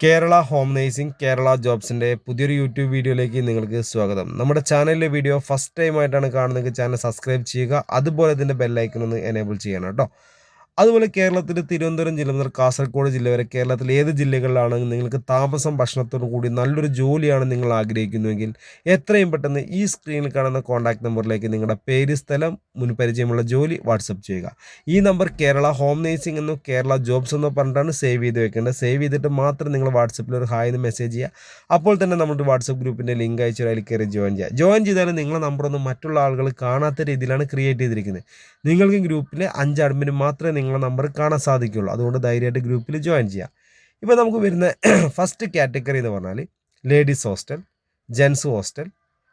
Kerala home nursing Kerala ജോബ്സിന്റെ പുതിയൊരു YouTube വീഡിയോയിലേക്ക് നിങ്ങൾക്ക് സ്വാഗതം. നമ്മുടെ ചാനലിലെ വീഡിയോ ഫസ്റ്റ് ടൈം ആയിട്ടാണ് കാണുന്നതെങ്കിൽ ചാനൽ സബ്സ്ക്രൈബ് ചെയ്യുക. അതുപോലെ ഇതിന്റെ ബെല്ലൈക്കൺ ഒന്ന് എനേബിൾ ചെയ്യണം കേട്ടോ. അതുപോലെ കേരളത്തിൽ തിരുവനന്തപുരം ജില്ല മുതൽ കാസർഗോഡ് ജില്ല വരെ കേരളത്തിലെ ഏത് ജില്ലകളിലാണ് നിങ്ങൾക്ക് താമസം ഭക്ഷണത്തോടു കൂടി നല്ലൊരു ജോലിയാണ് നിങ്ങൾ ആഗ്രഹിക്കുന്നുവെങ്കിൽ എത്രയും പെട്ടെന്ന് ഈ സ്ക്രീനിൽ കാണുന്ന കോൺടാക്ട് നമ്പറിലേക്ക് നിങ്ങളുടെ പേര് സ്ഥലം മുൻപരിചയമുള്ള ജോലി വാട്സപ്പ് ചെയ്യുക. ഈ നമ്പർ കേരള ഹോം നേഴ്സിംഗ് എന്നോ കേരള ജോബ്സ് എന്നോ പറഞ്ഞിട്ടാണ് സേവ് ചെയ്ത് വെക്കേണ്ടത്. സേവ് ചെയ്തിട്ട് മാത്രം നിങ്ങൾ വാട്സപ്പിൽ ഒരു ഹായ് എന്ന് മെസ്സേജ് ചെയ്യുക. അപ്പോൾ തന്നെ നമ്മുടെ വാട്സപ്പ് ഗ്രൂപ്പിന്റെ ലിങ്ക് അയച്ചു അതിൽ കയറി ജോയിൻ ചെയ്യുക. ജോയിൻ ചെയ്താലും നിങ്ങളുടെ നമ്പറൊന്നും മറ്റുള്ള ആളുകൾ കാണാത്ത രീതിയിലാണ് ക്രിയേറ്റ് ചെയ്തിരിക്കുന്നത്. നിങ്ങൾക്ക് ഗ്രൂപ്പിലെ അഞ്ച് അഡ്മിന് മാത്രമേ നിങ്ങളുടെ നമ്പർ കാണാൻ സാധിക്കുള്ളൂ. അതുകൊണ്ട് ധൈര്യമായിട്ട് ഗ്രൂപ്പിൽ ജോയിൻ ചെയ്യാം. ഇപ്പോൾ നമുക്ക് വരുന്ന ഫസ്റ്റ് കാറ്റഗറി എന്ന് പറഞ്ഞാൽ ladies hostel gents hostel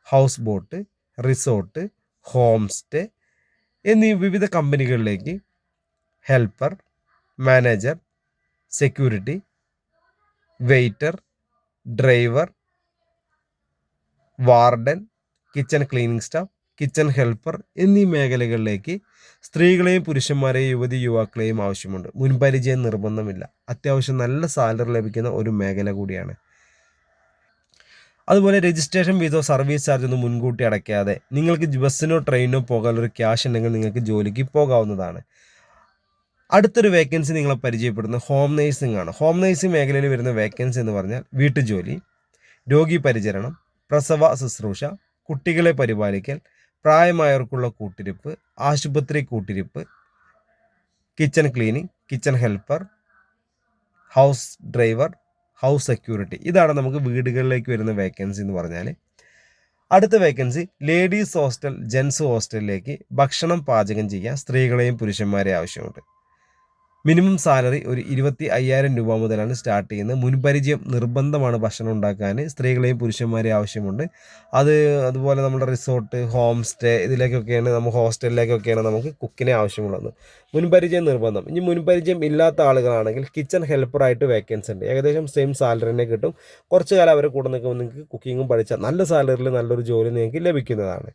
house boat resort home stay എന്നീ വിവിധ കമ്പനികളിലേക്ക് helper manager security waiter driver warden kitchen cleaning staff kitchen helper എന്നീ മേഖലകളിലേക്ക് സ്ത്രീകളെയും പുരുഷന്മാരെയും യുവതി യുവാക്കളെയും ആവശ്യമുണ്ട്. മുൻപരിചയം നിർബന്ധമില്ല. അത്യാവശ്യം നല്ല സാലറി ലഭിക്കുന്ന ഒരു മേഖല കൂടിയാണ്. അതുപോലെ രജിസ്ട്രേഷൻ ഫീസോ സർവീസ് ചാർജ് ഒന്നും മുൻകൂട്ടി അടയ്ക്കാതെ നിങ്ങൾക്ക് ബസ്സിനോ ട്രെയിനോ പോകാനൊരു ക്യാഷ് ഉണ്ടെങ്കിൽ നിങ്ങൾക്ക് ജോലിക്ക് പോകാവുന്നതാണ്. അടുത്തൊരു വേക്കൻസി നിങ്ങളെ പരിചയപ്പെടുന്ന ഹോം നേഴ്സിംഗ് ആണ്. ഹോം നേഴ്സിംഗ് മേഖലയിൽ വരുന്ന വേക്കൻസി എന്ന് പറഞ്ഞാൽ വീട്ടുജോലി രോഗി പരിചരണം പ്രസവ ശുശ്രൂഷ കുട്ടികളെ പരിപാലിക്കൽ പ്രായമായവർക്കുള്ള കൂട്ടിരിപ്പ് ആശുപത്രി കൂട്ടിരിപ്പ് kitchen cleaning kitchen helper house driver house security ഇതാണ് നമുക്ക് വീടുകളിലേക്ക് വരുന്ന വേക്കൻസി എന്ന് പറഞ്ഞാൽ അടുത്ത വേക്കൻസി ലേഡീസ് ഹോസ്റ്റൽ ജെൻസ് ഹോസ്റ്റലിലേക്ക് ഭക്ഷണം പാചകം ചെയ്യാൻ സ്ത്രീകളെയും പുരുഷന്മാരെയും ആവശ്യമുണ്ട്. മിനിമം സാലറി ഒരു ഇരുപത്തി അയ്യായിരം രൂപ മുതലാണ് സ്റ്റാർട്ട് ചെയ്യുന്നത്. മുൻപരിചയം നിർബന്ധമാണ് ഭക്ഷണം ഉണ്ടാക്കാൻ. സ്ത്രീകളെയും പുരുഷന്മാരെയും ആവശ്യമുണ്ട്. അത് അതുപോലെ നമ്മുടെ റിസോർട്ട് ഹോം സ്റ്റേ ഇതിലേക്കൊക്കെയാണ് നമ്മൾ ഹോസ്റ്റലിലേക്കൊക്കെയാണ് നമുക്ക് കുക്കിനെ ആവശ്യമുള്ളത്. മുൻപരിചയം നിർബന്ധം. ഇനി മുൻപരിചയം ഇല്ലാത്ത ആളുകളാണെങ്കിൽ കിച്ചൺ ഹെൽപ്പറായിട്ട് വേക്കൻസി ഉണ്ട്. ഏകദേശം സെയിം സാലറി തന്നെ കിട്ടും. കുറച്ച് കാലം അവരെ കൂടെ നിൽക്കുമ്പോൾ നിങ്ങൾക്ക് കുക്കിങ്ങും പഠിച്ചാൽ നല്ല സാലറിയിൽ നല്ലൊരു ജോലി നിങ്ങൾക്ക് ലഭിക്കുന്നതാണ്.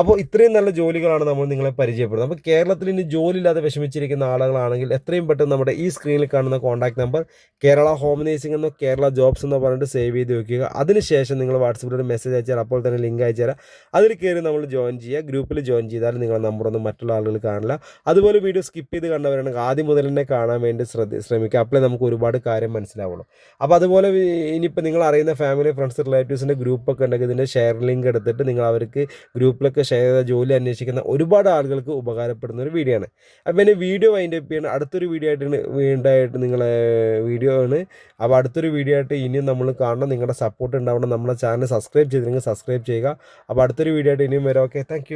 അപ്പോൾ ഇത്രയും നല്ല ജോലികളാണ് നമ്മൾ നിങ്ങളെ പരിചയപ്പെടുന്നത്. അപ്പോൾ കേരളത്തിൽ ഇനി ജോലി ഇല്ലാതെ വിഷമിച്ചിരിക്കുന്ന ആളുകളാണെങ്കിൽ എത്രയും പെട്ടെന്ന് നമ്മുടെ ഈ സ്ക്രീനിൽ കാണുന്ന contact number Kerala home nursing എന്നോ കേരള ജോബ്സ് എന്നോ പറഞ്ഞിട്ട് സേവ് ചെയ്ത് വെക്കുക. അതിനുശേഷം നിങ്ങൾ വാട്സപ്പിൽ ഒരു മെസ്സേജ് അയച്ചാൽ അപ്പോൾ തന്നെ ലിങ്ക് അയച്ചുതരാം അതിൽ കയറി നമ്മൾ ജോയിൻ ചെയ്യുക. ഗ്രൂപ്പിൽ ജോയിൻ ചെയ്താൽ നിങ്ങളുടെ നമ്പറൊന്നും മറ്റുള്ള ആളുകൾ കാണില്ല. അതുപോലെ വീഡിയോ സ്കിപ്പ് ചെയ്ത് കണ്ടവരാണെങ്കിൽ ആദ്യം മുതൽ തന്നെ കാണാൻ വേണ്ടി ശ്രദ്ധ ശ്രമിക്കുക. അപ്പോഴേ നമുക്ക് ഒരുപാട് കാര്യം മനസ്സിലാവുള്ളൂ. അപ്പോൾ അതുപോലെ ഇനിയിപ്പോൾ നിങ്ങൾ അറിയുന്ന ഫാമിലി ഫ്രണ്ട്സ് റിലേറ്റീവ്സിന്റെ ഗ്രൂപ്പൊക്കെ ഉണ്ടെങ്കിൽ ഇതിന്റെ ഷെയർ ലിങ്ക് എടുത്തിട്ട് നിങ്ങൾ അവർക്ക് ഗ്രൂപ്പിലൊക്കെ ഷെയർ ചെയ്ത ജോലി അന്വേഷിക്കുന്ന ഒരുപാട് ആളുകൾക്ക് ഉപകാരപ്പെടുന്ന ഒരു വീഡിയോ ആണ്. അപ്പം എന്റെ വീഡിയോ അതിന്റെ ചെയ്യണം അടുത്തൊരു വീഡിയോ ആയിട്ട് വീണ്ടായിട്ട് നിങ്ങളെ വീഡിയോ ആണ്. അപ്പോൾ അടുത്തൊരു വീഡിയോ ആയിട്ട് ഇനിയും നമ്മൾ കാണണം. നിങ്ങളുടെ സപ്പോർട്ട് ഉണ്ടാവണം. നമ്മുടെ ചാനൽ സബ്സ്ക്രൈബ് ചെയ്തില്ലെങ്കിൽ സബ്സ്ക്രൈബ് ചെയ്യുക. അപ്പോൾ അടുത്തൊരു വീഡിയോ ആയിട്ട് ഇനിയും വരാം. Okay thank